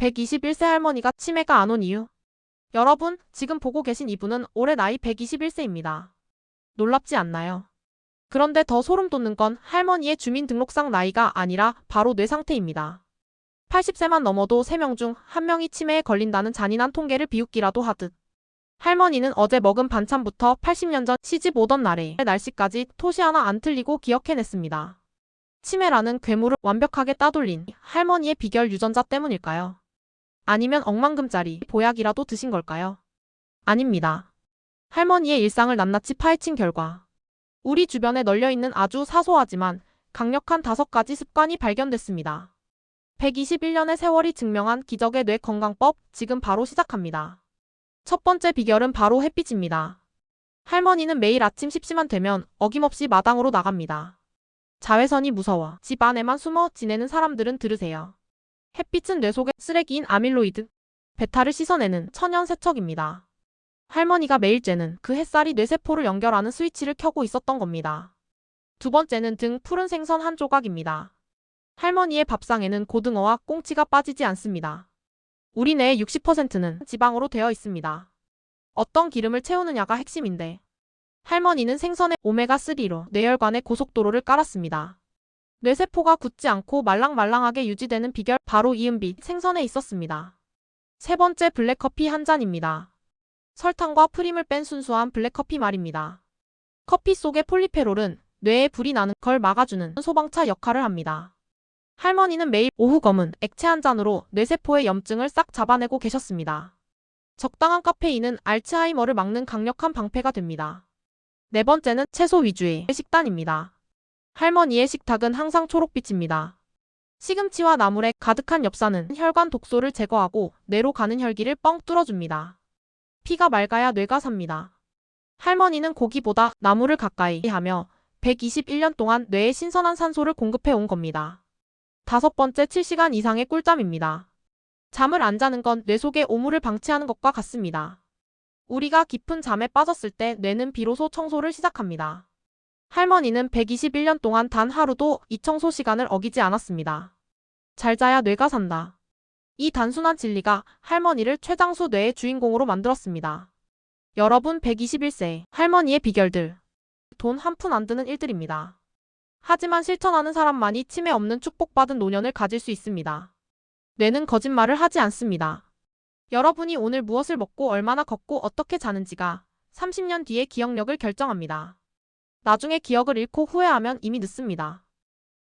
121세 할머니가 치매가 안 온 이유. 여러분, 지금 보고 계신 이분은 올해 나이 121세입니다. 놀랍지 않나요? 그런데 더 소름 돋는 건 할머니의 주민등록상 나이가 아니라 바로 뇌 상태입니다. 80세만 넘어도 3명 중 1명이 치매에 걸린다는 잔인한 통계를 비웃기라도 하듯. 할머니는 어제 먹은 반찬부터 80년 전 시집 오던 날의 날씨까지 토시 하나 안 틀리고 기억해냈습니다. 치매라는 괴물을 완벽하게 따돌린 할머니의 비결 유전자 때문일까요? 아니면 억만금짜리 보약이라도 드신 걸까요? 아닙니다. 할머니의 일상을 낱낱이 파헤친 결과 우리 주변에 널려있는 아주 사소하지만 강력한 다섯 가지 습관이 발견됐습니다. 121년의 세월이 증명한 기적의 뇌 건강법 지금 바로 시작합니다. 첫 번째 비결은 바로 햇빛입니다. 할머니는 매일 아침 10시만 되면 어김없이 마당으로 나갑니다. 자외선이 무서워 집 안에만 숨어 지내는 사람들은 들으세요. 햇빛은 뇌 속의 쓰레기인 아밀로이드, 베타를 씻어내는 천연 세척입니다. 할머니가 매일 쬐는 그 햇살이 뇌세포를 연결하는 스위치를 켜고 있었던 겁니다. 두 번째는 등 푸른 생선 한 조각입니다. 할머니의 밥상에는 고등어와 꽁치가 빠지지 않습니다. 우리 뇌의 60%는 지방으로 되어 있습니다. 어떤 기름을 채우느냐가 핵심인데 할머니는 생선의 오메가3로 뇌혈관에 고속도로를 깔았습니다. 뇌세포가 굳지 않고 말랑말랑하게 유지되는 비결 바로 이은빛 생선에 있었습니다. 세 번째 블랙커피 한 잔입니다. 설탕과 프림을 뺀 순수한 블랙커피 말입니다. 커피 속의 폴리페롤은 뇌에 불이 나는 걸 막아주는 소방차 역할을 합니다. 할머니는 매일 오후 검은 액체 한 잔으로 뇌세포의 염증을 싹 잡아내고 계셨습니다. 적당한 카페인은 알츠하이머를 막는 강력한 방패가 됩니다. 네 번째는 채소 위주의 식단입니다. 할머니의 식탁은 항상 초록빛입니다. 시금치와 나물에 가득한 엽산은 혈관 독소를 제거하고 뇌로 가는 혈기를 뻥 뚫어줍니다. 피가 맑아야 뇌가 삽니다. 할머니는 고기보다 나물을 가까이 하며 121년 동안 뇌에 신선한 산소를 공급해 온 겁니다. 다섯 번째 7시간 이상의 꿀잠입니다. 잠을 안 자는 건 뇌 속의 오물을 방치하는 것과 같습니다. 우리가 깊은 잠에 빠졌을 때 뇌는 비로소 청소를 시작합니다. 할머니는 121년 동안 단 하루도 이 청소 시간을 어기지 않았습니다. 잘 자야 뇌가 산다. 이 단순한 진리가 할머니를 최장수 뇌의 주인공으로 만들었습니다. 여러분 121세 할머니의 비결들. 돈 한 푼 안 드는 일들입니다. 하지만 실천하는 사람만이 치매 없는 축복받은 노년을 가질 수 있습니다. 뇌는 거짓말을 하지 않습니다. 여러분이 오늘 무엇을 먹고 얼마나 걷고 어떻게 자는지가 30년 뒤의 기억력을 결정합니다. 나중에 기억을 잃고 후회하면 이미 늦습니다.